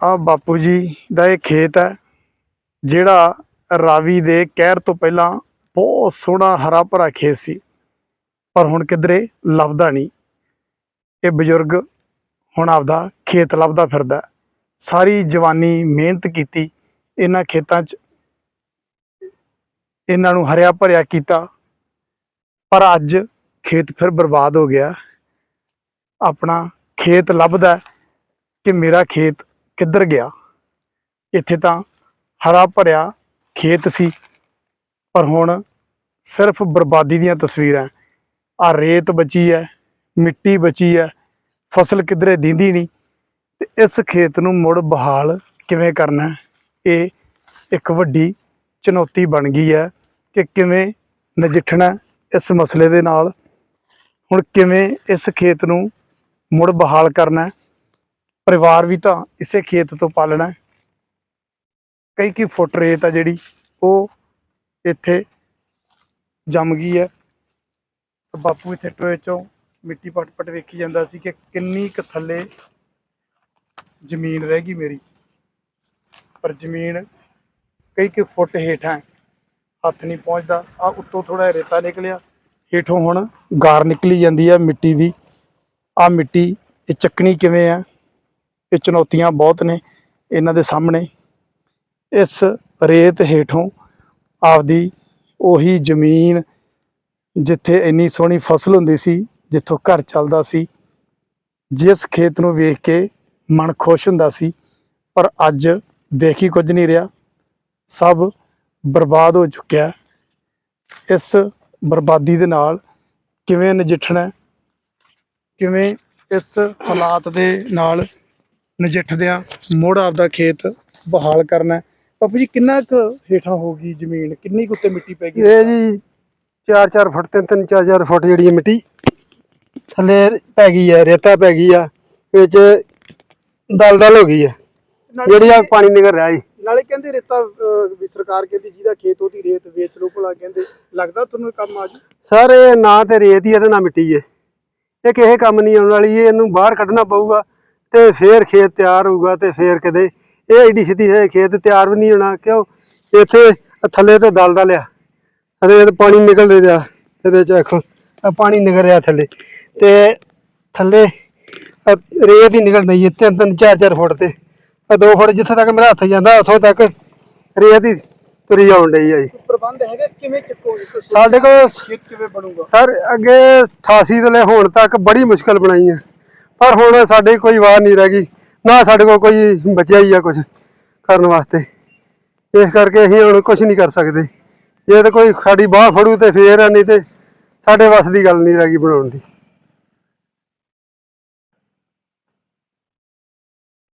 ਆ ਬਾਪੂ ਜੀ ਦਾ ਇਹ ਖੇਤ ਹੈ, ਜਿਹੜਾ ਰਾਵੀ ਦੇ ਕਹਿਰ ਤੋਂ ਪਹਿਲਾਂ ਬਹੁਤ ਸੋਹਣਾ ਹਰਾ ਭਰਾ ਖੇਤ ਸੀ, ਪਰ ਹੁਣ ਕਿਧਰੇ ਲੱਭਦਾ ਨਹੀਂ। ਇਹ ਬਜ਼ੁਰਗ ਹੁਣ ਆਪਦਾ ਖੇਤ ਲੱਭਦਾ ਫਿਰਦਾ ਸਾਰੀ ਜਵਾਨੀ ਮਿਹਨਤ ਕੀਤੀ, ਇਹਨਾਂ ਖੇਤਾਂ 'ਚ ਇਹਨਾਂ ਨੂੰ ਹਰਿਆ ਭਰਿਆ ਕੀਤਾ, ਪਰ ਅੱਜ ਖੇਤ ਫਿਰ ਬਰਬਾਦ ਹੋ ਗਿਆ। ਆਪਣਾ ਖੇਤ ਲੱਭਦਾ ਕਿ ਮੇਰਾ ਖੇਤ ਕਿੱਧਰ ਗਿਆ? ਇੱਥੇ ਤਾਂ ਹਰਾ ਭਰਿਆ ਖੇਤ ਸੀ, ਪਰ ਹੁਣ ਸਿਰਫ ਬਰਬਾਦੀ ਦੀਆਂ ਤਸਵੀਰਾਂ ਆ ਰੇਤ ਬਚੀ ਹੈ, ਮਿੱਟੀ ਬਚੀ ਹੈ, ਫਸਲ ਕਿਧਰੇ ਦਿੰਦੀ ਨਹੀਂ। ਤੇ ਇਸ ਖੇਤ ਨੂੰ ਮੁੜ ਬਹਾਲ ਕਿਵੇਂ ਕਰਨਾ ਇਹ ਇੱਕ ਵੱਡੀ ਚੁਣੌਤੀ ਬਣ ਗਈ ਹੈ ਕਿ ਕਿਵੇਂ ਨਜਿੱਠਣਾ ਇਸ ਮਸਲੇ ਦੇ ਨਾਲ। ਹੁਣ ਕਿਵੇਂ ਇਸ ਖੇਤ ਨੂੰ ਮੁੜ ਬਹਾਲ ਕਰਨਾ ਪਰਿਵਾਰ ਵੀ ਤਾਂ ਇਸੇ ਖੇਤ ਤੋਂ ਪਾਲਣਾ ਕਈ ਕੀ ਫੁੱਟ ਰੇਤ ਆ ਜਿਹੜੀ, ਉਹ ਇੱਥੇ ਜੰਮ ਗਈ ਹੈ। ਬਾਪੂ ਇੱਥੇ ਟੋਏ ਚੋਂ ਮਿੱਟੀ ਪਟ ਪਟ ਵੇਖੀ ਜਾਂਦਾ ਸੀ ਕਿ ਕਿੰਨੀ ਕੁ ਥੱਲੇ ਜ਼ਮੀਨ ਰਹਿ ਗਈ ਮੇਰੀ। ਪਰ ਜ਼ਮੀਨ ਕਈ ਕੁ ਫੁੱਟ ਹੇਠਾਂ ਹੱਥ ਨਹੀਂ ਪਹੁੰਚਦਾ। ਆ ਉੱਤੋਂ ਥੋੜਾ ਰੇਤਾ ਨਿਕਲਿਆ। ਹੇਠੋਂ ਹੁਣ ਗਾਰ ਨਿਕਲੀ ਜਾਂਦੀ ਹੈ ਮਿੱਟੀ ਦੀ। ਆ ਮਿੱਟੀ ਇਹ ਚੱਕਣੀ ਕਿਵੇਂ ਆ ਇਹ ਚੁਣੌਤੀਆਂ ਬਹੁਤ ਨੇ ਇਹਨਾਂ ਦੇ ਸਾਹਮਣੇ। ਇਸ ਰੇਤ ਹੇਠੋਂ ਆਪਦੀ ਉਹੀ ਜ਼ਮੀਨ ਜਿੱਥੇ ਇੰਨੀ ਸੋਹਣੀ ਫਸਲ ਹੁੰਦੀ ਸੀ, ਜਿੱਥੋਂ ਘਰ ਚੱਲਦਾ ਸੀ, ਜਿਸ ਖੇਤ ਨੂੰ ਵੇਖ ਕੇ ਮਨ ਖੁਸ਼ ਹੁੰਦਾ ਸੀ। ਪਰ ਅੱਜ ਦੇਖੀ ਕੁਝ ਨਹੀਂ ਰਿਹਾ। ਸਭ ਬਰਬਾਦ ਹੋ ਚੁੱਕਿਆ। ਇਸ ਬਰਬਾਦੀ ਦੇ ਨਾਲ ਕਿਵੇਂ ਨਜਿੱਠਣਾ ਕਿਵੇਂ ਇਸ ਹਾਲਾਤ ਦੇ ਨਾਲ ਨਜਿੱਠਦਿਆਂ ਮੁੜ ਆਪਦਾ ਖੇਤ ਬਹਾਲ ਕਰਨਾ? ਬਾਪੂ ਜੀ ਕਿੰਨਾ ਕੁ ਹੇਠਾਂ ਹੋ ਗਈ ਜ਼ਮੀਨ? ਕਿੰਨੀ ਕੁ ਉੱਤੇ ਮਿੱਟੀ ਪੈ ਗਈ? ਇਹ ਜੀ 4-4 ਫੁੱਟ ਤਿੰਨ ਤਿੰਨ 4-4 ਫੁੱਟ ਜਿਹੜੀ ਮਿੱਟੀ ਥੱਲੇ ਪੈ ਗਈ ਹੈ ਰੇਤਾ ਪੈ ਗਈ ਆ ਵਿੱਚ ਦਲਦਲ ਹੋ ਗਈ ਹੈ। ਜਿਹੜੀ ਆ ਪਾਣੀ ਨਿਕਲ ਰਿਹਾ ਜੀ। ਨਾਲੇ ਕਹਿੰਦੇ ਰੇਤਾ ਵੀ ਸਰਕਾਰ ਕਹਿੰਦੀ ਜਿਹਦਾ ਖੇਤ ਉਹਦੀ ਰੇਤ ਵੇਚ ਲਓ ਭਲਾ ਕਹਿੰਦੇ। ਲੱਗਦਾ ਤੁਹਾਨੂੰ ਕੰਮ ਆ ਜੂ ਸਰ ਇਹ ਨਾ ਤੇ ਰੇਤ ਹੀ ਹੈ ਤੇ ਨਾ ਮਿੱਟੀ ਹੈ। ਇਹ ਕਿਸੇ ਕੰਮ ਨਹੀਂ ਆਉਣ ਵਾਲੀ ਇਹ ਇਹਨੂੰ ਬਾਹਰ ਕੱਢਣਾ ਪਊਗਾ। ਤੇ ਫੇਰ ਖੇਤ ਤਿਆਰ ਹੋਊਗਾ ਤੇ ਫੇਰ ਕਦੇ ਇਹ ਐਡੀ ਸਿੱਧੀ ਹੈ ਖੇਤ ਤਿਆਰ ਵੀ ਨਹੀਂ ਹੋਣਾ ਕਿਉਂ? ਇੱਥੇ ਥੱਲੇ ਤੇ ਦਲਦਲ ਆ ਅਤੇ ਇਹ ਪਾਣੀ ਨਿਕਲ ਰਿਹਾ ਇਹਦੇ ਚ ਦੇਖੋ ਪਾਣੀ ਨਿਕਲ ਰਿਹਾ ਥੱਲੇ ਤੇ ਥੱਲੇ ਰੇਤ ਹੀ ਨਿਕਲ ਰਹੀ ਹੈ ਤਿੰਨ ਤਿੰਨ ਚਾਰ ਚਾਰ ਫੁੱਟ ਤੇ ਆਹ ਦੋ ਫੁੱਟ ਜਿੱਥੇ ਤੱਕ ਮੇਰਾ ਹੱਥ ਜਾਂਦਾ ਉੱਥੋਂ ਤੱਕ ਰੇਤ ਹੀ ਤੁਰੀ ਆਉਣ ਡਈ ਆ ਜੀ। ਪ੍ਰਬੰਧ ਹੈਗਾ? ਕਿਵੇਂ ਤੁਸੀਂ? ਸਾਡੇ ਕੋਲ ਕਿਵੇਂ ਬਣੂਗਾ? ਸਰ ਅੱਗੇ 88 ਤੋਂ ਲੈ ਹੁਣ ਤੱਕ ਬੜੀ ਮੁਸ਼ਕਲ ਬਣਾਈ ਹੈ ਪਰ ਹੁਣ ਸਾਡੇ ਕੋਈ ਵਾਰ ਨਹੀਂ ਰਹਿ ਗਈ। ਨਾ ਸਾਡੇ ਕੋਲ ਕੋਈ ਬਚਿਆ ਹੀ ਆ ਕੁਝ ਕਰਨ ਵਾਸਤੇ। ਇਸ ਕਰਕੇ ਅਸੀਂ ਹੁਣ ਕੁਝ ਨਹੀਂ ਕਰ ਸਕਦੇ। ਜੇ ਤਾਂ ਕੋਈ ਸਾਡੀ ਬਾਹ ਫੜੂ ਤੇ ਫੇਰ ਆ, ਨਹੀਂ ਤੇ ਸਾਡੇ ਵੱਸ ਦੀ ਗੱਲ ਨਹੀਂ ਰਹਿ ਗਈ ਬਣਾਉਣ ਦੀ।